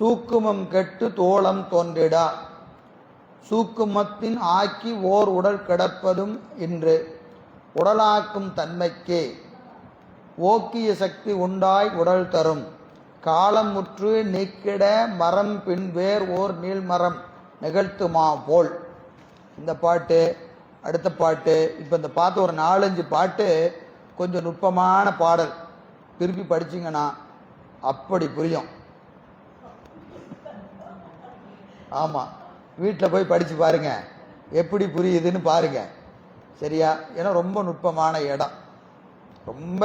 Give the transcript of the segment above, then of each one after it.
சூக்குமம் கெட்டு தோளம் தோன்றிடா. சூக்குமத்தின் ஆக்கி ஓர் உடல் கிடப்பதும் இன்று. உடலாக்கும் தன்மைக்கே. ஓக்கிய சக்தி உண்டாய் உடல் தரும். காலம் முற்று நீக்கிட மரம் பின் வேர் ஓர் நீள்மரம் நிகழ்த்துமா போல். இந்த பாட்டு அடுத்த பாட்டு இப்போ இந்த பாட்டு ஒரு நாலஞ்சு பாட்டு கொஞ்சம் நுட்பமான பாடல். திருப்பி படிச்சிங்கன்னா அப்படி புரியும். ஆமாம் வீட்டில் போய் படித்து பாருங்கள் எப்படி புரியுதுன்னு பாருங்கள் சரியா? ஏன்னா ரொம்ப நுட்பமான இடம். ரொம்ப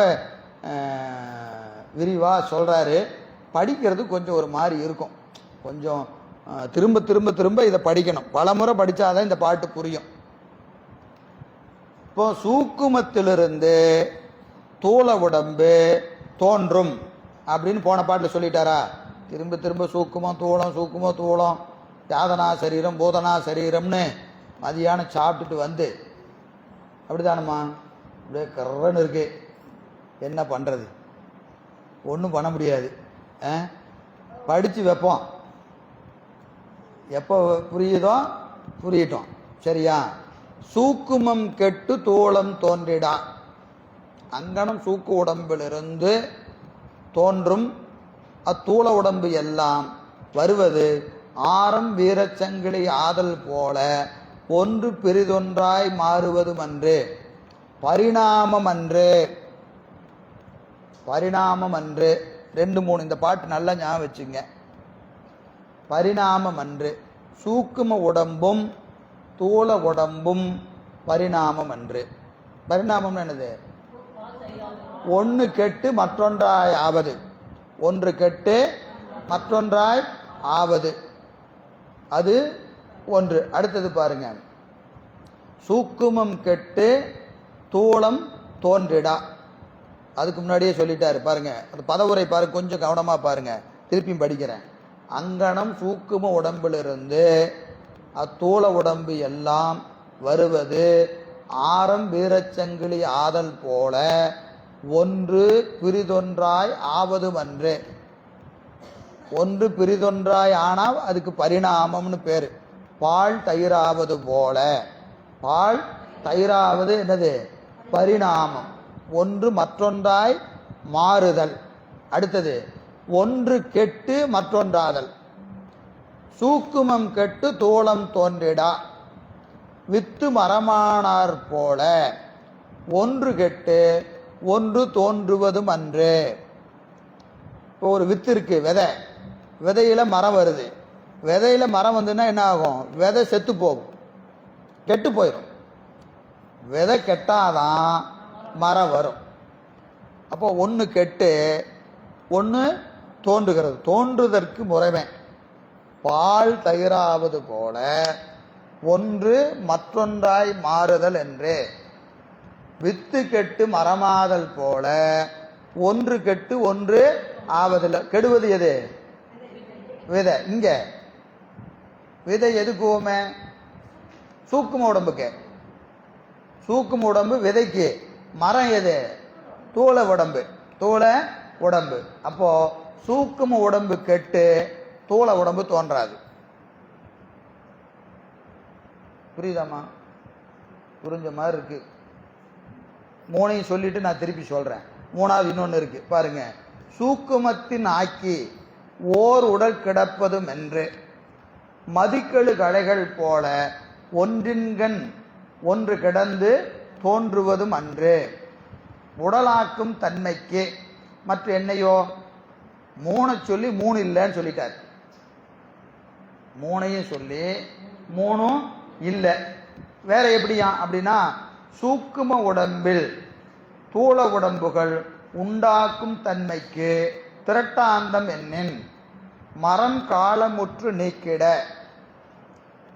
விரிவாக சொல்கிறாரு படிக்கிறது கொஞ்சம் ஒரு மாதிரி இருக்கும். கொஞ்சம் திரும்ப திரும்ப திரும்ப இதை படிக்கணும். பல முறை படித்தாதான் இந்த பாட்டு புரியும். இப்போ சூக்குமத்திலிருந்து தூள உடம்பு தோன்றும் அப்படின்னு போன பாட்டில் சொல்லிட்டாரா? திரும்ப திரும்ப சூக்குமம் தூளம் சூக்குமம் தூளம். சாதனா சரீரம் பூதனா சரீரம்னு மதியானம் சாப்பிட்டுட்டு வந்து அப்படிதானம்மா அப்படியே கர்றன்னு இருக்கு. என்ன பண்ணுறது ஒன்றும் பண்ண முடியாது. படித்து வைப்போம். எப்போ புரியுதோ? புரியட்டும். சரியா? சூக்குமம் கெட்டு தோளம் தோன்றிடா. அங்கனம் சூக்கு உடம்பிலிருந்து தோன்றும். அத்தூள உடம்பு எல்லாம் வருவது ஆரம் வீரச்சங்கிலி ஆதல் போல ஒன்று பெரிதொன்றாய் மாறுவதும் அன்று பரிணாமம் அன்று பரிணாமம் அன்று ரெண்டு மூணு இந்த பாட்டு நல்லா ஞாபகம் வச்சுங்க. பரிணாமம் அன்று சூக்கும உடம்பும் தூள உடம்பும் பரிணாமம் அன்று பரிணாமம் என்னது? ஒன்று கெட்டு மற்றொன்றாய் ஆவது. ஒன்று கெட்டு மற்றொன்றாய் ஆவது. அது ஒன்று. அடுத்தது பாருங்க. சூக்குமம் கெட்டு தூளம் தோன்றிடா. அதுக்கு முன்னாடியே சொல்லிட்டாரு. பாருங்க. அந்த பதவுரை பாருங்க கொஞ்சம் கவனமா பாருங்க. திருப்பியும் படிக்கிறேன். அங்கனம் சூக்கும உடம்பிலிருந்து அத்தூள உடம்பு எல்லாம் வருவது ஆரம் வீரச்சங்கிலி ஆதல் போல ஒன்று பிரிதொன்றாய் ஆவதும் அன்று ஒன்று பிரிதொன்றாய் ஆனால் அதுக்கு பரிணாமம்னு பேர். பால் தயிராவது போல. பால் தயிராவது என்னது? பரிணாமம். ஒன்று மற்றொன்றாய் மாறுதல். அடுத்தது ஒன்று கெட்டு மற்றொன்றாதல். சூக்குமம் கெட்டு தோளம் தோன்றிடா. வித்து மரமானார் போல. ஒன்று கெட்டு ஒன்று தோன்றுவதும் அன்று. இப்போ ஒரு வித்து இருக்கு விதை. விதையில் மரம் வருது. விதையில் மரம் வந்துன்னா என்ன ஆகும்? விதை செத்து போகும். கெட்டு போயிடும் விதை கெட்டாதான் மரம் வரும். அப்போ ஒன்று கெட்டு ஒன்று தோன்றுகிறது. தோன்றுதற்கு முறைமை. பால் தயிராவது போல ஒன்று மற்றொன்றாய் மாறுதல் என்று. வித்து கெட்டு மரமாதல் போல ஒன்று கெட்டு ஒன்று ஆவதில்லை. கெடுவது எது? விதை இங்க. விதை எதுக்கு ஓமே சூக்கும உடம்புக்கு. சூக்கும உடம்பு விதைக்கு. மரம் எது? தூளை உடம்பு. தூளை உடம்பு. அப்போ சூக்கும உடம்பு கெட்டு தூளை உடம்பு தோன்றாது. புரியுதாம்மா? புரிஞ்ச மாதிரி இருக்கு. மூணையும் சொல்லிட்டு நான் திருப்பி சொல்றேன். மூணாவது இன்னொன்று இருக்கு. பாருங்க. சூக்குமத்தின் ஆக்கி ஓர் உடல் கிடப்பதும் என்று. மதிக்கெழு கலைகள் போல ஒன்றின்கண் ஒன்று கிடந்து தோன்றுவதும் அன்று. உடலாக்கும் தன்மைக்கு. மற்ற என்னையோ? மூணை சொல்லி மூணு இல்லைன்னு சொல்லிட்டார். மூணையும் சொல்லி மூணும் இல்லை. வேற எப்படியா? அப்படின்னா சூக்கும உடம்பில் தூள உடம்புகள் உண்டாக்கும் தன்மைக்கு திரட்டாந்தம் என்னின். மரம் காலமுற்று நீக்கிட.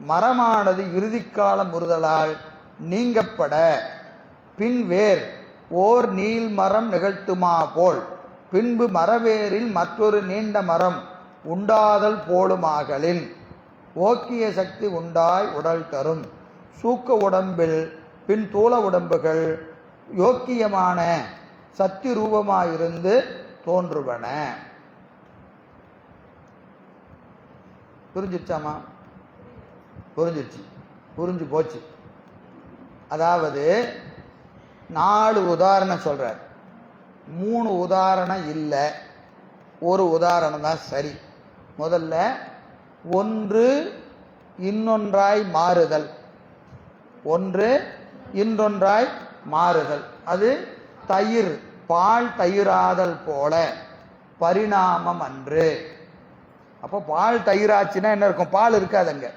மரமானது இறுதிக்காலம் முறுதலால் நீங்கப்பட. பின்வேர் ஓர் நீள் மரம் நிகழ்த்துமா போல். பின்பு மரவேரில் மற்றொரு நீண்ட மரம் உண்டாதல் போலுமாகலின். ஓக்கிய சக்தி உண்டாய் உடல் தரும். சூக்க உடம்பில் பின் தூள உடம்புகள் யோக்கியமான சக்தி ரூபமாயிருந்து தோன்றுவன. புரிஞ்சிருச்சாமா புரிஞ்சிருச்சு. புரிஞ்சு போச்சு. அதாவது நாலு உதாரணம் சொல்கிறார் மூணு உதாரணம் இல்லை. ஒரு உதாரணம் தான் சரி. முதல்ல ஒன்று இன்னொன்றாய் மாறுதல். ஒன்று இன்னொன்றாய் மாறுதல். அது தயிர் பால் தயிராதல் போல. பரிணாமம் அன்று. அப்போ பால் தயிராச்சுன்னா என்ன இருக்கும்? பால் இருக்காதுங்க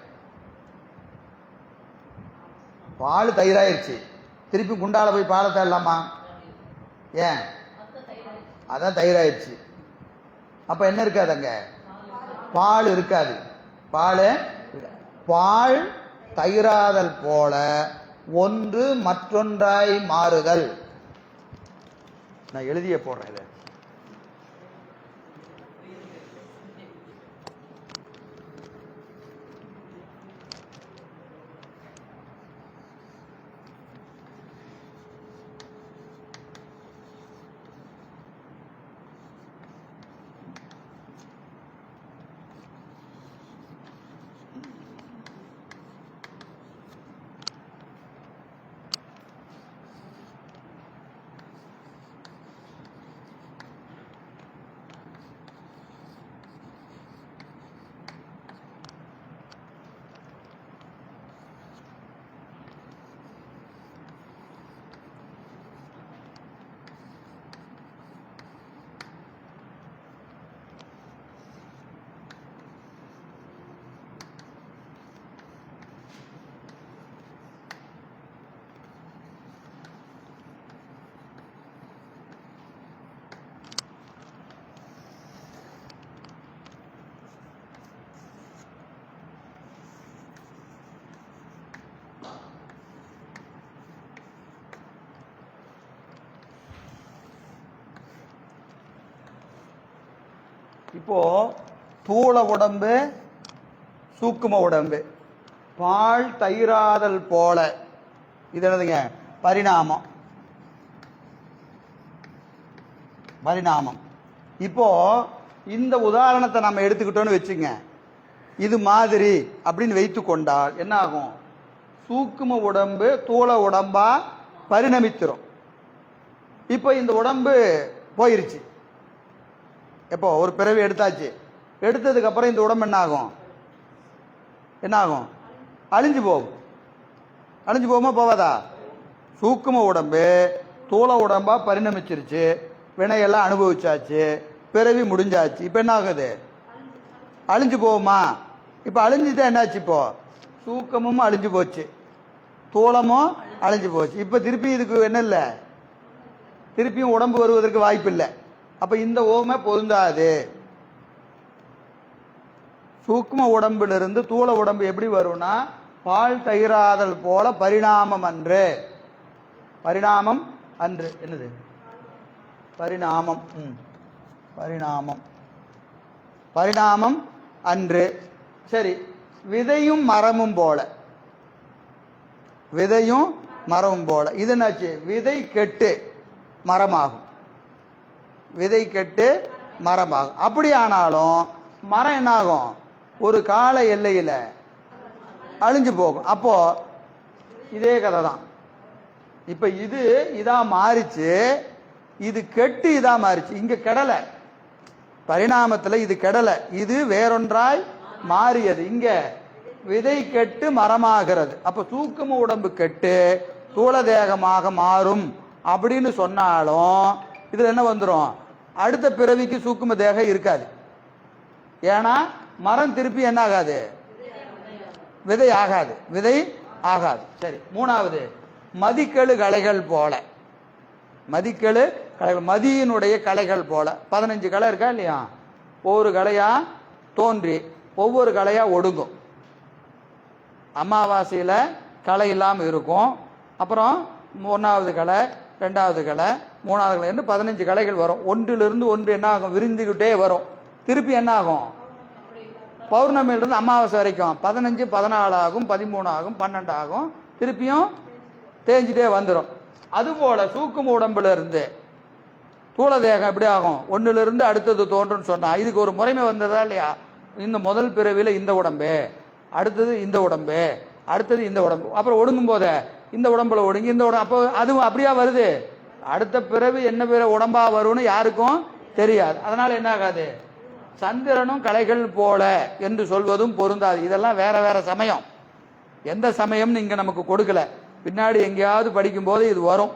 பால் தயிராயிருச்சு. திருப்பி குண்டால போய் பாலை தரலாமா? ஏன்? அதான் தயிராயிருச்சு. அப்போ என்ன இருக்காதுங்க பால் இருக்காது. பால் பால் தயிராதல் போல ஒன்று மற்றொன்றாய் மாறுதல். நான் எழுதிய போடுறேன் இதை. இப்போ தூள உடம்பு சூக்கும உடம்பு. பால் தயிராதல் போல. இது என்னதுங்க? பரிணாமம். பரிணாமம். இப்போ இந்த உதாரணத்தை நம்ம எடுத்துக்கிட்டோம்னு வச்சுங்க. இது மாதிரி அப்படின்னு வைத்து கொண்டால் என்ன ஆகும் சூக்கும உடம்பு தூள உடம்பா பரிணமித்திரும். இப்போ இந்த உடம்பு போயிருச்சு. எப்போ? ஒரு பிறவி எடுத்தாச்சு. எடுத்ததுக்கப்புறம் இந்த உடம்பு என்ன ஆகும் என்ன ஆகும் அழிஞ்சு போகும். அழிஞ்சு போகுமா போவாதா சூக்கும உடம்பு தூள உடம்பாக பரிணமிச்சிருச்சு. வினையெல்லாம் அனுபவிச்சாச்சு. பிறவி முடிஞ்சாச்சு. இப்போ என்ன ஆகுது அழிஞ்சு போகுமா? இப்போ அழிஞ்சுதான் என்னாச்சு இப்போ? சூக்கமும் அழிஞ்சு போச்சு. தூளமும் அழிஞ்சு போச்சு. இப்போ திருப்பி இதுக்கு என்ன இல்லை? திருப்பியும் உடம்பு வருவதற்கு வாய்ப்பு இல்லை அப்ப இந்த ஓமை பொருந்தாது. சூக்ம உடம்பிலிருந்து தூள உடம்பு எப்படி வரும்னா பால் தயிராதல் போல பரிணாமம் அன்று. பரிணாமம் அன்று. என்னது? பரிணாமம். ம். பரிணாமம். பரிணாமம் அன்று. சரி. விதையும் மரமும் போல. விதையும் மரமும் போல. இது என்னாச்சு? விதை கெட்டு மரமாகும். விதை கெட்டு மரமாகும். அப்படி ஆனாலும் மரம் என்னாகும்? ஒரு கால எல்லையில் அழிஞ்சு போகும். அப்போ இதே கதை தான் இப்போ இது இதா மாறிச்சு இது கெட்டு இதா மாறிச்சு. இங்க கெடலை. பரிணாமத்தில் இது கெடலை. இது வேறொன்றாய் மாறியது. இங்க விதை கெட்டு மரமாகிறது. அப்ப சூக்கும உடம்பு கெட்டு தூள தேகமாக மாறும் அப்படின்னு சொன்னாலும் இதில் என்ன வந்துடும் அடுத்த பிறவிக்கு சூக்கும தேகம் இருக்காது. ஏன்னா மரம் திருப்பி என்ன ஆகாது? விதை ஆகாது. விதை ஆகாது. சரி மூணாவது. மதிக்கெழு கலைகள் போல. மதிக்கெழு கலைகள் மதியினுடைய கலைகள் போல. பதினஞ்சு கலை இருக்கா இல்லையா? ஒவ்வொரு கலையா தோன்றி ஒவ்வொரு கலையா ஒடுங்கும். அமாவாசையில் களை இல்லாமல் இருக்கும். அப்புறம் ஒன்றாவது களை ரெண்டாவது களை மூணாவது கலை என்று பதினஞ்சு கலைகள் வரும். ஒன்றிலிருந்து ஒன்று என்ன ஆகும்? விரிந்துக்கிட்டே வரும். திருப்பி என்ன ஆகும்? பௌர்ணமியிலிருந்து அமாவாசை வரைக்கும். பதினஞ்சு பதினாலு ஆகும் பதிமூணு ஆகும் பன்னெண்டு ஆகும். திருப்பியும் தேஞ்சிட்டே வந்துடும் அதுபோல சூக்கும் உடம்புலேருந்து தூள தேகம் எப்படி ஆகும்? ஒன்றுலேருந்து அடுத்தது தோன்றும்னு சொன்னால் இதுக்கு ஒரு முறைமை வந்ததா இல்லையா? இந்த முதல் பிறவியில் இந்த உடம்பு அடுத்தது இந்த உடம்பு அடுத்தது இந்த உடம்பு. அப்புறம் ஒடுங்கும் போதே இந்த உடம்புல ஒடுங்கி இந்த உடம்பு அப்போ அதுவும் அப்படியா வருது? அடுத்த பிறகு என்ன பிற உடம்பா வரும்னு யாருக்கும் தெரியாது. அதனால என்ன ஆகாது? சந்திரனும் கலைகள் போல என்று சொல்வதும் பொருந்தாது. இதெல்லாம் வேற வேற சமயம். எந்த சமயம்னு இங்க நமக்கு கொடுக்கல. பின்னாடி எங்கேயாவது படிக்கும்போது இது வரும்.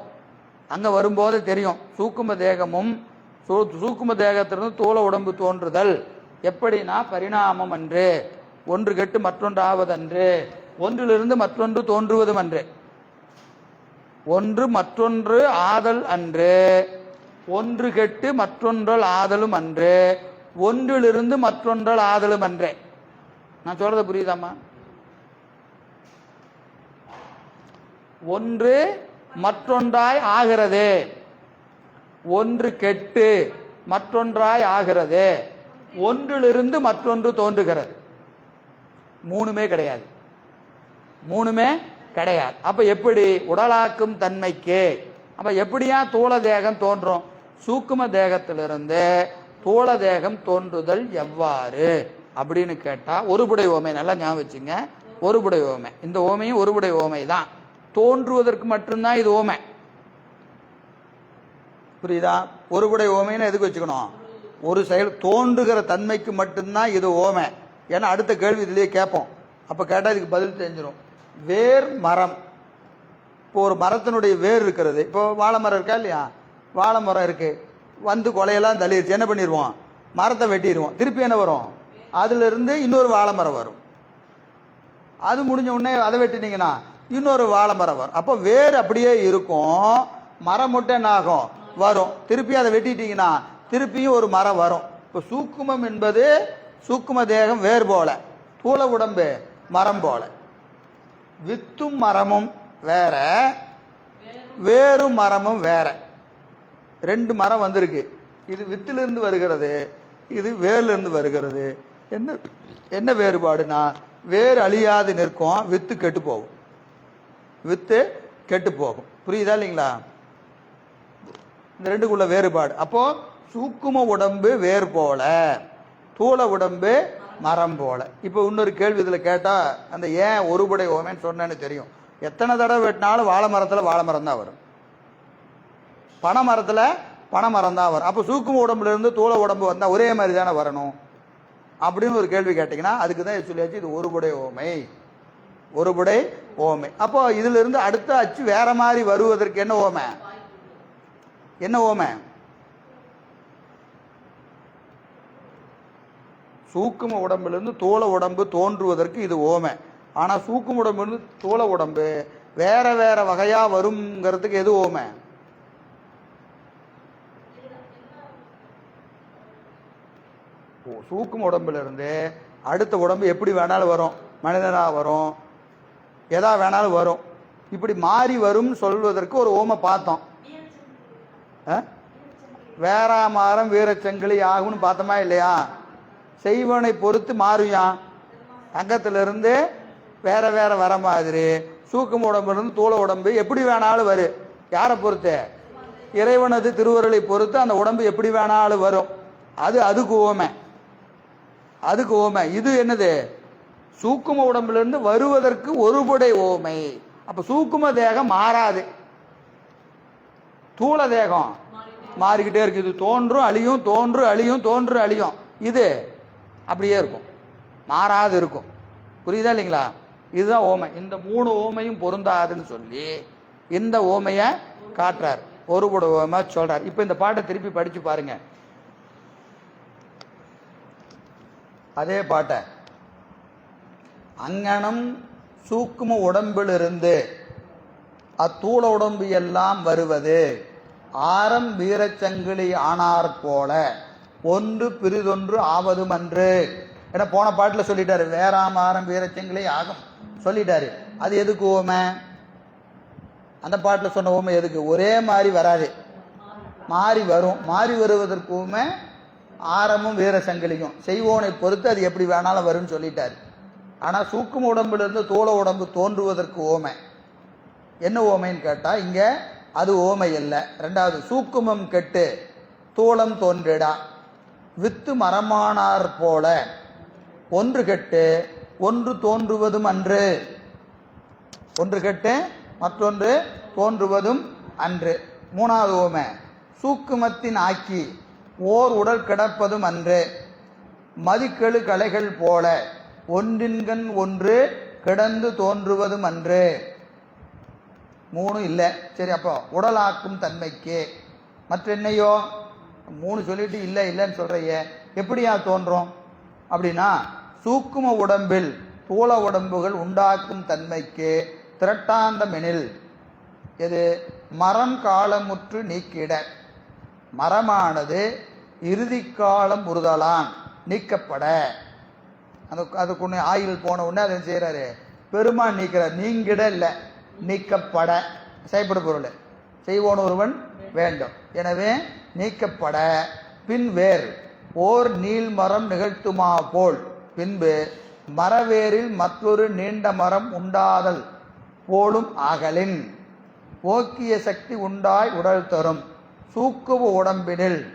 அங்க வரும்போது தெரியும். சூக்கும தேகமும் சூ- சூக்கும தேகத்திலிருந்து தூள உடம்பு தோன்றுதல். எப்படின்னா பரிணாமம் அன்று. ஒன்று கெட்டு மற்றொன்று ஆவதன்று ஒன்றிலிருந்து மற்றொன்று தோன்றுவதும் அன்று. ஒன்று மற்றொன்று ஆதல் அன்று. ஒன்று கெட்டு மற்றொன்றல் ஆதலும் அன்று. ஒன்றிலிருந்து மற்றொன்றல் ஆதலும் அன்றே. நான் சொல்றது புரியுதாம்மா? ஒன்று மற்றொன்றாய் ஆகிறது. ஒன்று கெட்டு மற்றொன்றாய் ஆகிறது. ஒன்றிலிருந்து மற்றொன்று தோன்றுகிறது. மூணுமே கிடையாது. மூணுமே கிடையாது. அப்ப எப்படி? உடலாக்கும் தன்மைக்கு. அப்ப எப்படியா தூள தேகம் தோன்றும்? சூக்கும தேகத்திலிருந்து தூள தேகம் தோன்றுதல் எவ்வாறு? அப்படின்னு கேட்டா ஒருபுடை ஓமை நல்லா ஞாபகம் வச்சுங்க. ஒருபுடை ஓமை. இந்த ஓமையும் ஒருபுடை ஓமை தான். தோன்றுவதற்கு மட்டும்தான் இது ஓமை. புரியுதா? ஒருபுடை ஓமைன்னு எதுக்கு வச்சுக்கணும்? ஒரு செயல் தோன்றுகிற தன்மைக்கு மட்டும்தான் இது ஓமை. ஏன்னா அடுத்த கேள்வி இதுலயே கேட்போம். அப்ப கேட்டா இதுக்கு பதில் தெரிஞ்சிடும் வேர் மரம். இப்போ ஒரு மரத்தினுடைய வேர் இருக்கிறது. இப்போ வாழை மரம் இருக்கா இல்லையா? வாழை மரம் இருக்குது வந்து கொலையெல்லாம் தள்ளிடுச்சு என்ன பண்ணிடுவோம் மரத்தை வெட்டிடுவோம் திருப்பி என்ன வரும்? அதுலேருந்து இன்னொரு வாழை மரம் வரும். அது முடிஞ்ச உடனே அதை வெட்டினீங்கன்னா இன்னொரு வாழை மரம் வரும். அப்போ வேர் அப்படியே இருக்கும். மரம் மட்டும் என்ன ஆகும்? வரும். திருப்பி அதை வெட்டிட்டீங்கன்னா திருப்பியும் ஒரு மரம் வரும். இப்போ சூக்குமம் என்பது சூக்கும தேகம் வேர் போல. தூள உடம்பு மரம் போல. வித்தும் மரமும் வேற வேறும் மரமும் வேற. ரெண்டு மரம் வந்திருக்கு. இது வித்திலிருந்து வருகிறது இது வேர்லேருந்து வருகிறது. என்ன என்ன வேறுபாடுனா வேர் அழியாது நிற்கும் வித்து கெட்டு போகும். வித்து கெட்டு போகும். புரியுதா இல்லைங்களா? இந்த ரெண்டுக்குள்ள வேறுபாடு. அப்போ சூக்கும உடம்பு வேர் போல தூள உடம்பு மரம் போல. இப்போ இன்னொரு கேள்வி இதுல கேட்டா அந்த ஏன் ஒருபடை ஓமேன்னு சொன்னேன்னு தெரியும். எத்தனை தடவை வெட்டினாலும் வாழை மரத்துல வாழை மரம் தான் வரும். பனை மரத்துல பனை மரம் தான் வரும். அப்போ சூக்கும் உடம்புல இருந்து தூள உடம்பு வந்தா ஒரே மாதிரி தானே வரணும்? அப்படின்னு ஒரு கேள்வி கேட்டீங்கன்னா அதுக்கு தான் சொல்லியாச்சு இது ஒருபடை ஓமை. ஒருபடை ஓமை. அப்போ இதுல இருந்து அடுத்த அச்சு வேற மாதிரி வருவதற்கு என்ன ஓமை? என்ன ஓமை? சூக்கும உடம்பிலிருந்து தோள உடம்பு தோன்றுவதற்கு இது ஓமை. ஆனால் சூக்கும் உடம்புலேருந்து தோள உடம்பு வேற வேற வகையாக வருங்கிறதுக்கு எது ஓமை? சூக்கும் உடம்புலேருந்து அடுத்த உடம்பு எப்படி வேணாலும் வரும்? மனிதனாக வரும். எதா வேணாலும் வரும். இப்படி மாறி வரும்னு சொல்வதற்கு ஒரு ஓமை பார்த்தோம். ஆ? வேறாமாரம் வீரச்சங்கிலி ஆகும்னு பார்த்தோமா இல்லையா? செய்வனை பொறுத்து மாறியான் தங்கத்திலிருந்து வேற வேற வர மாதிரி. சூக்கம் உடம்புலேருந்து தூள உடம்பு எப்படி வேணாலும் வரும் யாரை பொறுத்து? இறைவனது திருவருளை பொறுத்து அந்த உடம்பு எப்படி வேணாலும் வரும். அது அதுக்கு ஓமை. அதுக்கு ஓமை. இது என்னது? சூக்கும உடம்புலேருந்து வருவதற்கு ஒருபடை ஓமை. அப்போ சூக்கும தேகம் மாறாது. தூள தேகம் மாறிக்கிட்டே இருக்கு. இது தோன்றும் அழியும் தோன்றும் அழியும் தோன்றும் அழியும். இது அப்படியே இருக்கும். மாறாது இருக்கும். புரியுதா இல்லைங்களா? இதுதான் ஓமை. இந்த மூணு ஓமையும் பொருந்தாதுன்னு சொல்லி இந்த ஓமைய காட்டுறார். ஒரு ஓமை சொல்றார். இப்ப இந்த பாட்டை திருப்பி படிச்சு பாருங்க. அதே பாட்டை. அங்கனம் சூக்கும உடம்பிலிருந்து அத்தூள உடம்பு எல்லாம் வருவது. ஆரம் வீரச்சங்கிலி ஆனார் போல. ஒன்று பிரிதொன்று ஆவதும் அன்று ஏன்னா போன பாட்டில் சொல்லிட்டாரு. வேறாம் ஆரம் வீரச்சங்கிலி ஆகும். சொல்லிட்டாரு. அது எதுக்கு ஓமை? அந்த பாட்டில் சொன்ன ஓமை எதுக்கு? ஒரே மாதிரி வராது. மாறி வரும். மாறி வருவதற்கு ஆரமும் வீர சங்கிலியும் செய்வோனை பொறுத்து அது எப்படி வேணாலும் வரும்னு சொல்லிட்டாரு. ஆனால் சூக்கும் உடம்புலேருந்து தோள உடம்பு தோன்றுவதற்கு ஓமை. என்ன ஓமைன்னு கேட்டால் இங்கே அது ஓமை இல்லை ரெண்டாவது சூக்குமம் கெட்டு தூளம் தோன்றிடா. வித்து மரமானார் போல. ஒன்று கெட்டு ஒன்று தோன்றுவதும் அன்று. ஒன்று கெட்டு மற்றொன்று தோன்றுவதும் அன்று. மூணாவது ஓமை சூக்குமத்தின் ஆக்கி ஓர் உடல் கிடப்பதும் அன்று. மதிக்கெழு கலைகள் போல ஒன்றின்கண் ஒன்று கிடந்து தோன்றுவதும் அன்று. மூணும் இல்லை. சரி அப்போ உடலாக்கும் தன்மைக்கு. மற்ற என்னையோ மூணு சொல்லிட்டு இல்லை இல்லைன்னு சொல்கிறையே எப்படியா தோன்றும்? அப்படின்னா சூக்கும உடம்பில் தூள உடம்புகள் உண்டாக்கும் தன்மைக்கு திரட்டாந்தமெனில் எது? மரம் காலமுற்று நீக்கிட. மரமானது இறுதி காலம் உறுதலான் நீக்கப்பட. அந்த அதுக்கு ஒன்று ஆயில் போன உடனே அதை செய்கிறாரு பெருமான் நீக்கிறார். நீங்கிட இல்லை நீக்கப்பட. செய்யப்பட பொருள். செய்வோன் ஒருவன் வேண்டும். எனவே நீக்கப்பட பின் வேர் ஓர் நீள் மரம் நிகழ்த்துமா போல். பின்பு மரவேரில் மற்றொரு நீண்ட மரம் உண்டாதல் போலும் ஆகலின். ஓக்கிய சக்தி உண்டாய் உடல் தரும். சூக்குவ உடம்பினில்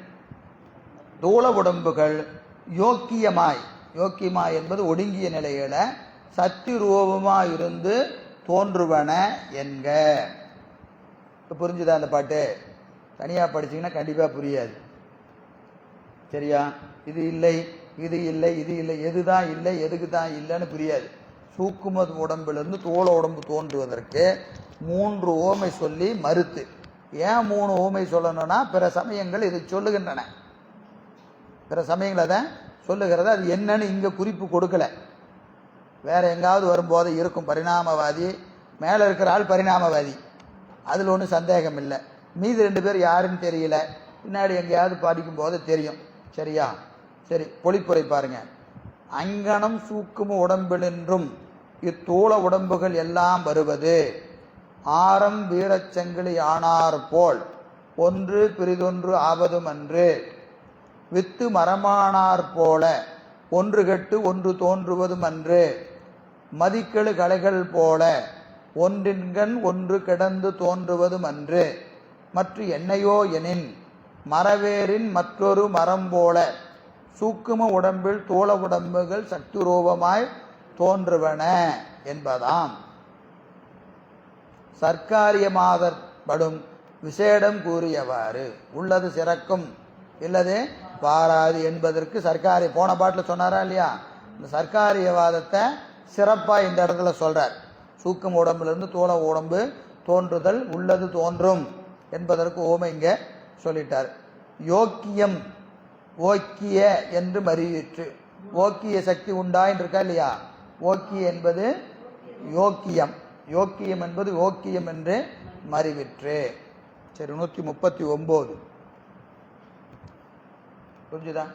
தூள உடம்புகள் யோக்கியமாய். யோக்கியமாய் என்பது ஒடுங்கிய நிலையில சக்தி ரூபமாயிருந்து தோன்றுவன என்க. புரிஞ்சுதா அந்த பாட்டு? தனியாக படிச்சீங்கன்னா கண்டிப்பாக புரியாது. சரியா? இது இல்லை இது இல்லை இது இல்லை. எது தான் இல்லை எதுக்கு தான் இல்லைன்னு புரியாது. சூக்கும உடம்பிலிருந்து தோள உடம்பு தோன்றுவதற்கு மூன்று ஓமை சொல்லி மறுத்து. ஏன் மூணு ஓமை சொல்லணும்னா பிற சமயங்கள் இதை சொல்லுகின்றன. பிற சமயங்கள் அதை சொல்லுகிறது. அது என்னன்னு இங்கே குறிப்பு கொடுக்கல. வேற எங்காவது வரும்போது இருக்கும் பரிணாமவாதி மேலே இருக்கிற ஆள் பரிணாமவாதி. அதில் ஒன்றும் சந்தேகம் இல்லை மீதி ரெண்டு பேர் யாருன்னு தெரியல. பின்னாடி எங்கேயாவது படிக்கும் போது தெரியும். சரியா? சரி பொழிப்புரை பாருங்க. அங்கனம் சூக்கும் உடம்பினின்றும் இத்தூள உடம்புகள் எல்லாம் வருவது. ஆரம் வீரச்சங்கிலி ஆனார் போல் ஒன்று பிரிதொன்று ஆவதும் அன்று வித்து மரமானார் போல ஒன்று கெட்டு ஒன்று தோன்றுவதும் அன்று மதிக்கெழு கலைகள் போல ஒன்றின்கண் ஒன்று கிடந்து தோன்றுவதும் அன்று மற்றும் என்னையோ எனின் மரவேரின் மற்றொரு மரம் போல சூக்கும உடம்பில் தோள உடம்புகள் சக்துரூபமாய் தோன்றுவன என்பதாம். சர்க்காரியமாதற்படும் விசேடம் கூறியவாறு உள்ளது சிறக்கும் இல்லது பாராது என்பதற்கு சர்க்காரி போன பாட்டில் சொன்னாரா இல்லையா? இந்த சர்க்காரியவாதத்தை சிறப்பாக இந்த இடத்துல சொல்றார். சூக்கம் உடம்புலேருந்து தோள உடம்பு தோன்றுதல் உள்ளது தோன்றும். என்பதற்கு ஓமை இங்க சொல்லிட்டார். யோக்கியம் ஓக்கிய என்று மறியிற்று. ஓக்கிய சக்தி உண்டாயின் இருக்கா இல்லையா? ஓக்கிய என்பது யோக்கியம். யோக்கியம் என்பது ஓக்கியம் என்று மறிவிற்று. சரி நூற்றி முப்பத்தி ஒம்பது. புரிஞ்சுதா?